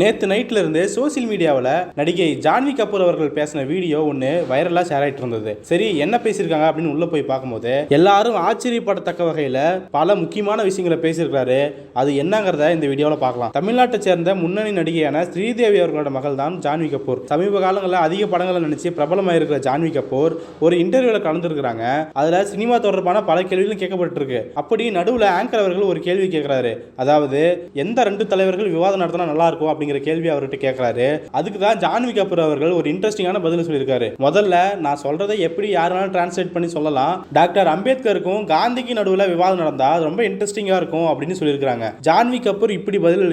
நேற்று நைட்ல இருந்து சோசியல் மீடியாவில் நடிகை ஜான்வி கபூர் அவர்கள் பேசின வீடியோ ஒன்று வைரலாக ஷேர் ஆகிட்டு இருந்தது. சரி என்ன பேசியிருக்காங்க அப்படின்னு உள்ள போய் பார்க்கும்போது எல்லாரும் ஆச்சரியப்படத்தக்க வகையில் பல முக்கியமான விஷயங்களை பேசியிருக்காரு அது என்னங்கிறத இந்த வீடியோவில் பார்க்கலாம். தமிழ்நாட்டை சேர்ந்த முன்னணி நடிகையான ஸ்ரீதேவி அவர்களோட மகள் தான் ஜான்வி கபூர். சமீப காலங்களில் அதிக படங்களை நினைச்சு பிரபலமாக இருக்கிற ஜான்வி கபூர் ஒரு இன்டர்வியூவில் கலந்துருக்கிறாங்க. அதில் சினிமா தொடர்பான பல கேள்விகளும் கேட்கப்பட்டிருக்கு. அப்படி நடுவில் ஆங்கர் அவர்கள் ஒரு கேள்வி கேட்குறாரு. அதாவது எந்த ரெண்டு தலைவர்கள் விவாதம் நடத்தினா நல்லா இருக்கும் அப்படிங்கிற கேள்வி அவர்கிட்ட கேட்குறாரு அதுக்கு தான் ஜான்வி கபூர் அவர்கள் ஒரு இன்ட்ரெஸ்டிங்கான பதில் சொல்லியிருக்காரு. முதல்ல நான் சொல்றதை எப்படி யாருனாலும் டிரான்ஸ்லேட் பண்ணி சொல்லலாம். டாக்டர் அம்பேத்கருக்கும் காந்திக்கு நடுவில் விவாதம் நடந்தா ரொம்ப இன்ட்ரெஸ்டிங்காக இருக்கும் அப்படின்னு சொல்லியிருக்காங்க ஜான்வி கபூர் இப்படி பதில்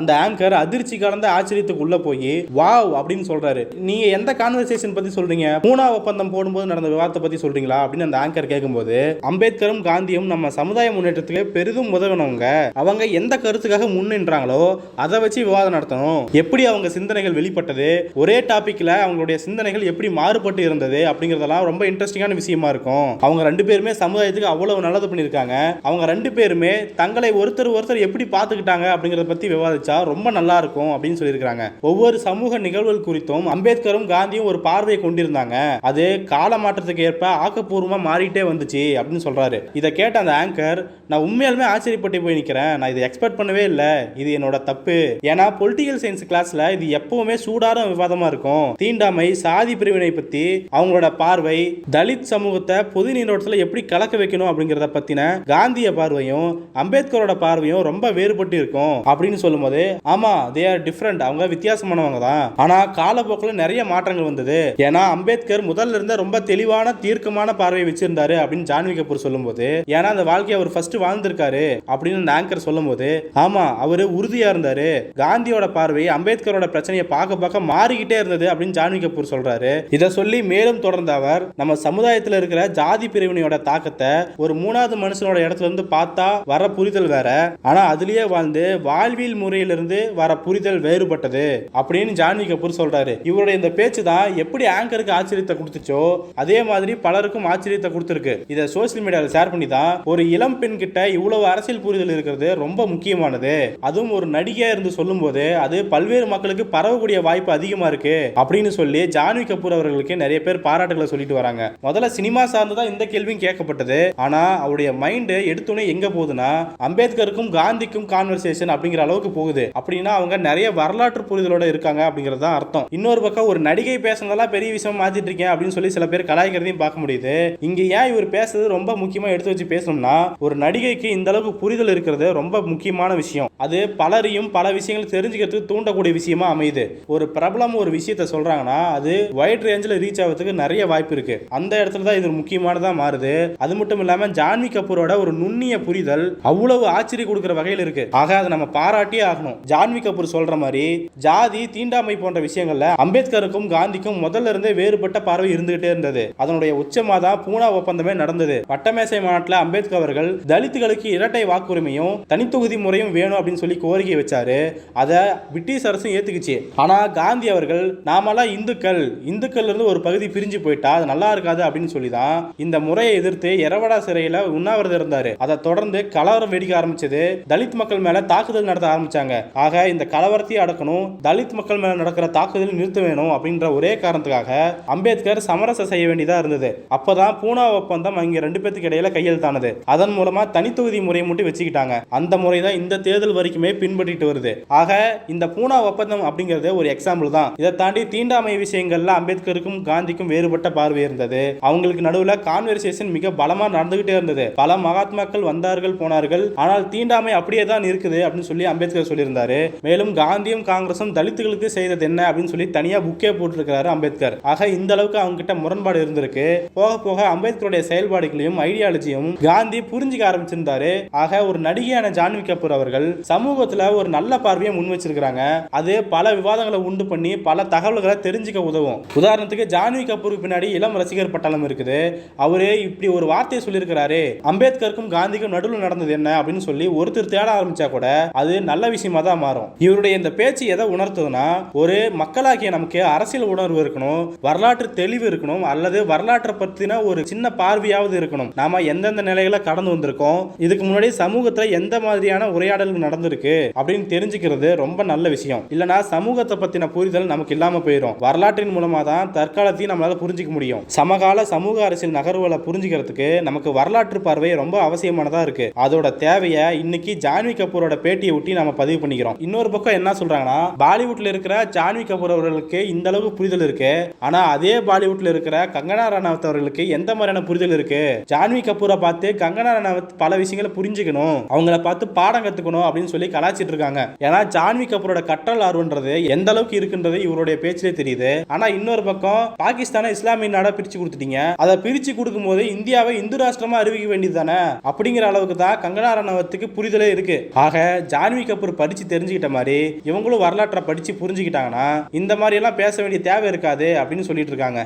அந்த ஆங்கர் அதிர்ச்சி கலந்த ஆச்சரியத்துக்கு உள்ள போய் வாவ் அப்படின்னு சொல்றாரு. நீங்க எந்த கான்வர்சேஷன் பத்தி சொல்றீங்க? மூணா ஒப்பந்தம் போடும்போது நடந்த விவாதத்தை பத்தி சொல்றீங்களா? அப்படின்னு அந்த ஆங்கர் கேட்கும்போது அம்பேத்கரும் காந்தியும் நம்ம சமுதாய முன்னேற்றத்துக்கு பெரிதும் உதவினவங்க. அவங்க எந்த கருத்துக்காக முன்னின்றாங்களோ அதை வச்சு விவாதம் நடத்தணும். எப்படி அவங்க சிந்தனைகள் வெளிப்பட்டது ஒரே டாபிக்ல அவங்களுடைய சிந்தனைகள் எப்படி மாறுபட்டு இருந்தது அப்படிங்கறதெல்லாம் ரொம்ப இன்ட்ரெஸ்டிங்கான விஷயமா இருக்கும். அவங்க ரெண்டு பேருமே சமுதாயத்துக்கு அவ்வளவு நல்லது பண்ணியிருக்காங்க. அவங்க ரெண்டு பேருமே தங்களை ஒருத்தர் ஒருத்தர் எப்படி பார்த்துக்கிட்டாங்க அப்படிங்கறத பத்தி விவாதிச்சா ரொம்ப நல்லா இருக்கும் அப்படின்னு சொல்லியிருக்காங்க ஒவ்வொரு சமூக நிகழ்வுகள் குறித்தும் அம்பேத்கரும் காந்தியும் ஒரு பார்வையை கொண்டிருந்தாங்க. அது கால மாற்றத்துக்கு ஏற்ப ஆக்கப்பூர்வமா மாறிட்டே வந்துச்சு அப்படின்னு சொல்றாரு. இதை கேட்ட அந்த ஆங்கர் நான் உண்மையாலுமே ஆச்சரியப்பட்டு போய் நிற்கிறேன் நான் இதை எக்ஸ்பெக்ட் பண்ணவே இல்லை. இது என்னோட தப்பு. ஏன்னா பொலிட்டிக்கல் சயின்ஸ் கிளாஸ்ல இது எப்பவுமே சூடான விவாதமா இருக்கும். தீண்டாமை சாதி பிரிவினை பத்தி அவங்களோட பார்வை தலித் சமூகத்தை பொது நீரோட்டத்தில் எப்படி கலக்க வைக்கணும் அப்படிங்கிறத பத்தின காந்திய பார்வையும் அம்பேத்கரோட பார்வையும் ரொம்ப வேறுபட்டு இருக்கும் அப்படின்னு சொல்லும்போது ஆமா தே ஆர் டிஃப்ரெண்ட் அவங்க வித்தியாசமானவங்க தான். ஆனா காலப்போக்கில் நிறைய மாற்றங்கள் வந்தது. ஏன்னா அம்பேத்கர் முதல்ல இருந்த ரொம்ப தெளிவான தீர்க்கமான பார்வையை வச்சிருந்தாரு அப்படின்னு ஜான்வி கபூர் சொல்லும்போது ஏன்னா அந்த வாழ்க்கையை அவர் ஃபர்ஸ்ட் வாழ்ந்திருக்காரு அப்படின்னு ஆங்கர் சொல்லும் போது ஆமா அவரு உறுதியா இருந்தாரு. காந்தியோட பார்வை அம்பேத்கரோட பிரச்சனையை பார்க்க பார்க்க மாறிக்கிட்டே இருந்தது அப்படின்னு ஜான்வி கபூர் சொல்றாரு. இதை சொல்லி மேலும் தொடர்ந்த அவர் நம்ம சமுதாயத்தில் இருக்கிற ஜாதி பிரிவினையோட தாக்கத்தை ஒரு மூணாவது மனுஷனோட இடத்துல இருந்து பார்த்தா வர புரிதல் வேற. ஆனா அதுலயே வாழ்ந்து வாழ்வியல் முறையிலிருந்து வர புரிதல் வேறுபட்டது அப்படின்னு ஜான்வி கபூர் சொல்றாரு. இவருடைய இந்த பேச்சு தான் எப்படி ஆங்கருக்கு ஆச்சரியத்தை கொடுத்துச்சோ அதே மாதிரி பலருக்கும் ஆச்சரியத்தை கொடுத்துருக்கு. இதை சோசியல் மீடியாவில் ஷேர் பண்ணி தான் ஒரு இளம் பெண் கிட்ட இவ்வளவு அரசியல் புரிதல் இருக்கிறது ரொம்ப முக்கியமானது. அதுவும் ஒரு நடிகையா இருந்து சொல்லும் போது அது பல்வேறு மக்களுக்கு பரவக்கூடிய வாய்ப்பு அதிகமா இருக்கு அப்படின்னு சொல்லி ஜான்வி கபூர் அவர்களுக்கு நிறைய பேர் பாராட்டுகளை சொல்லிட்டு வராங்க. முதல்ல சினிமா சார்ந்து தான் இந்த கேள்வியும் கேட்கப்பட்டது. ஆனா அவருடைய மைண்ட் எடுத்தோடனே எங்க போகுதுன்னா அம்பேத்கருக்கும் காந்திக்கும் கான்வர்சேஷன் அப்படிங்கிற அளவுக்கு போகுது. அப்படின்னா அவங்க நிறைய வரலாற்று புரிதலோட இருக்காங்க அப்படிங்கிறது தான் அர்த்தம். இன்னொரு பக்கம் ஒரு நடிகை பேசுனதெல்லாம் பெரிய விஷயம் மாத்திட்டு இருக்கேன் அப்படின்னு சொல்லி சில பேர் கலாய்க்கிறதையும் பார்க்க முடியுது. இங்க ஏன் இவர் பேசுறது ரொம்ப முக்கியமா எடுத்து வச்சு பேசணும்னா ஒரு நடிகைக்கு இந்த அளவுக்கு புரிதல் இருக்கிறது ரொம்ப முக்கியமான விஷயம். அது பலரையும் பல விஷயங்கள் தெரிஞ்சு தெரிஞ்சுக்கிறதுக்கு தூண்டக்கூடிய விஷயமா அமையுது. ஒரு பிரபலம் ஒரு விஷயத்த சொல்றாங்கன்னா அது வைட் ரேஞ்சில் ரீச் ஆகிறதுக்கு நிறைய வாய்ப்பு இருக்கு. அந்த இடத்துல தான் இது முக்கியமானதா மாறுது. அது மட்டும் இல்லாம ஜான்வி கபூரோட ஒரு நுண்ணிய புரிதல் அவ்வளவு ஆச்சரியம் கொடுக்கிற வகையில் இருக்கு. ஆக அதை நம்ம பாராட்டியே ஆகணும். ஜான்வி கபூர் சொல்ற மாதிரி ஜாதி தீண்டாமை போன்ற விஷயங்கள்ல அம்பேத்கருக்கும் காந்திக்கும் முதல்ல இருந்தே வேறுபட்ட பார்வை இருந்துகிட்டே இருந்தது. அதனுடைய உச்சமா தான் பூனா ஒப்பந்தமே நடந்தது. வட்டமேசை மாநாட்டில் அம்பேத்கர் அவர்கள் தலித்துகளுக்கு இரட்டை வாக்குரிமையும் தனித்தொகுதி முறையும் வேணும் அப்படின்னு சொல்லி கோரிக்கை வச்சாரு. அதை பிரிட்டிஷ் அரசும் ஏற்றுக்குச்சு ஆனால் காந்தி அவர்கள் நாமெல்லாம் இந்துக்கள். இந்துக்கள் இருந்து ஒரு பகுதி பிரிஞ்சு போயிட்டா அது நல்லா இருக்காது அப்படின்னு சொல்லி தான் இந்த முறையை எதிர்த்து எரவடா சிறையில் உண்ணாவிரதம் இருந்தார். அதை தொடர்ந்து கலவரம் வெடிக்க ஆரம்பிச்சது தலித் மக்கள் மேலே தாக்குதல் நடத்த ஆரம்பிச்சாங்க. ஆக இந்த கலவரத்தையும் அடக்கணும் தலித் மக்கள் மேலே நடக்கிற தாக்குதல் நிறுத்த வேணும் அப்படின்ற ஒரே காரணத்துக்காக அம்பேத்கர் சமரசம் செய்ய வேண்டியதாக இருந்தது. அப்போதான் பூனா ஒப்பந்தம் அங்கே ரெண்டு பேத்துக்கு இடையில கையெழுத்தானது. அதன் மூலமா தனித்தொகுதி முறையை மட்டும் வச்சுக்கிட்டாங்க. அந்த முறை தான் இந்த தேர்தல் வரைக்குமே பின்பற்றிட்டு வருது. ஆக இந்த பூனா ஒப்பந்தம் அப்படிங்கிறது ஒரு எக்ஸாம்பிள் தான். இதை தாண்டி தீண்டாமை விஷயங்கள்ல அம்பேத்கருக்கும் காந்திக்கும் வேறுபட்ட பார்வை இருந்தது. அவங்களுக்கு நடுவுல கான்வர்சேஷன் மிக பலமா நடந்துகிட்டே இருந்தது. பல மகாத்மாக்கள் வந்தார்கள் போனார்கள். ஆனால் தீண்டாமை அப்படியே தான் இருக்குது அப்படின்னு சொல்லி அம்பேத்கர் சொல்லியிருந்தாரு. மேலும் காந்தியும் காங்கிரசும் தலித்துகளுக்கு செய்தது என்ன அப்படின்னு சொல்லி தனியா புக்கே போட்டிருக்கிறாரு அம்பேத்கர். ஆக இந்த அளவுக்கு அவங்க கிட்ட முரண்பாடு இருந்திருக்கு. போக போக அம்பேத்கருடைய செயல்பாடுகளையும் ஐடியாலஜியும் காந்தி புரிஞ்சுக்க ஆரம்பிச்சிருந்தாரு. ஆக ஒரு நடிகையான ஜான்வி கபூர் அவர்கள் சமூகத்துல ஒரு நல்ல பார்வையை முன் வச்சிருக்கிறாங்க. அது பல விவாதங்களை உண்டு பண்ணி பல தகவல்களை தெரிஞ்சுக்க உதவும். உதாரணத்துக்கு ஜான்வி கபூருக்கு பின்னாடி இளம் ரசிகர் பட்டாளம் இருக்குது. அவரே இப்படி ஒரு வார்த்தையை சொல்லியிருக்கிறாரு. அம்பேத்கருக்கும் காந்திக்கும் நடுவில் நடந்தது என்ன அப்படின்னு சொல்லி ஒருத்தர் தேட ஆரம்பிச்சா கூட அது நல்ல விஷயமா தான் மாறும். இவருடைய இந்த பேச்சு எதை உணர்த்துதுன்னா ஒரு மக்களாகிய நமக்கு அரசியல் உணர்வு இருக்கணும் வரலாற்று தெளிவு இருக்கணும் அல்லது வரலாற்றை பற்றின ஒரு சின்ன பார்வையாவது இருக்கணும். நாம எந்தெந்த நிலைகளை கடந்து வந்திருக்கோம் இதுக்கு முன்னாடி சமூகத்துல எந்த மாதிரியான உரையாடல்கள் நடந்திருக்கு அப்படின்னு தெரிஞ்சுக்கிறது ரொம்ப ரொம்ப நல்ல விஷயம். இல்லனா சமூகத்தை பத்தின புரிதல் நமக்கு இல்லாம போயிடும் வரலாற்றின் மூலமா தான் தற்காலத்தையும் நம்மளால புரிஞ்சிக்க முடியும். சமகால சமூக அரசியல் நகர்வுகளை புரிஞ்சுக்கிறதுக்கு நமக்கு வரலாற்று பார்வை ரொம்ப அவசியமானதா இருக்கு. அதோட தேவையை இன்னைக்கு ஜான்வி கபூரோட பேட்டியை ஒட்டி நம்ம பதிவு பண்ணிக்கிறோம். இன்னொரு பக்கம் என்ன சொல்றாங்கன்னா பாலிவுட்ல இருக்கிற ஜான்வி கபூர் அவர்களுக்கு இந்த அளவுக்கு புரிதல் இருக்கு. ஆனா அதே பாலிவுட்ல இருக்கிற கங்கனா ரனாவத் அவர்களுக்கு எந்த மாதிரியான புரிதல் இருக்கு? ஜான்வி கபூரை பார்த்து கங்கனா ரனாவத் பல விஷயங்களை புரிஞ்சுக்கணும். அவங்கள பார்த்து பாடம் கத்துக்கணும் அப்படின்னு சொல்லி கலாச்சிட்டு இருக்காங்க. ஏன்னா ஜான்வி கபூரோட கற்றல் ஆர்வன்றது எந்த அளவுக்கு இருக்குன்றது இவருடைய பேச்சிலே தெரியுது. ஆனா இன்னொரு பக்கம் பாகிஸ்தானை இஸ்லாமிய நாடா பிரிச்சு கொடுத்துட்டீங்க. அதை பிரிச்சு கொடுக்கும் போது இந்தியாவை இந்து ராஷ்டிரமா அறிவிக்க வேண்டியது தானே? அப்படிங்கிற அளவுக்கு தான் கங்கனா ரணவத்துக்கு புரிதலே இருக்கு. ஆக ஜான்வி கபூர் படிச்சு தெரிஞ்சுக்கிட்ட மாதிரி இவங்களும் வரலாற்றை படிச்சு புரிஞ்சுக்கிட்டாங்கன்னா இந்த மாதிரி எல்லாம் பேச வேண்டிய தேவை இருக்காது அப்படின்னு சொல்லிட்டு இருக்காங்க.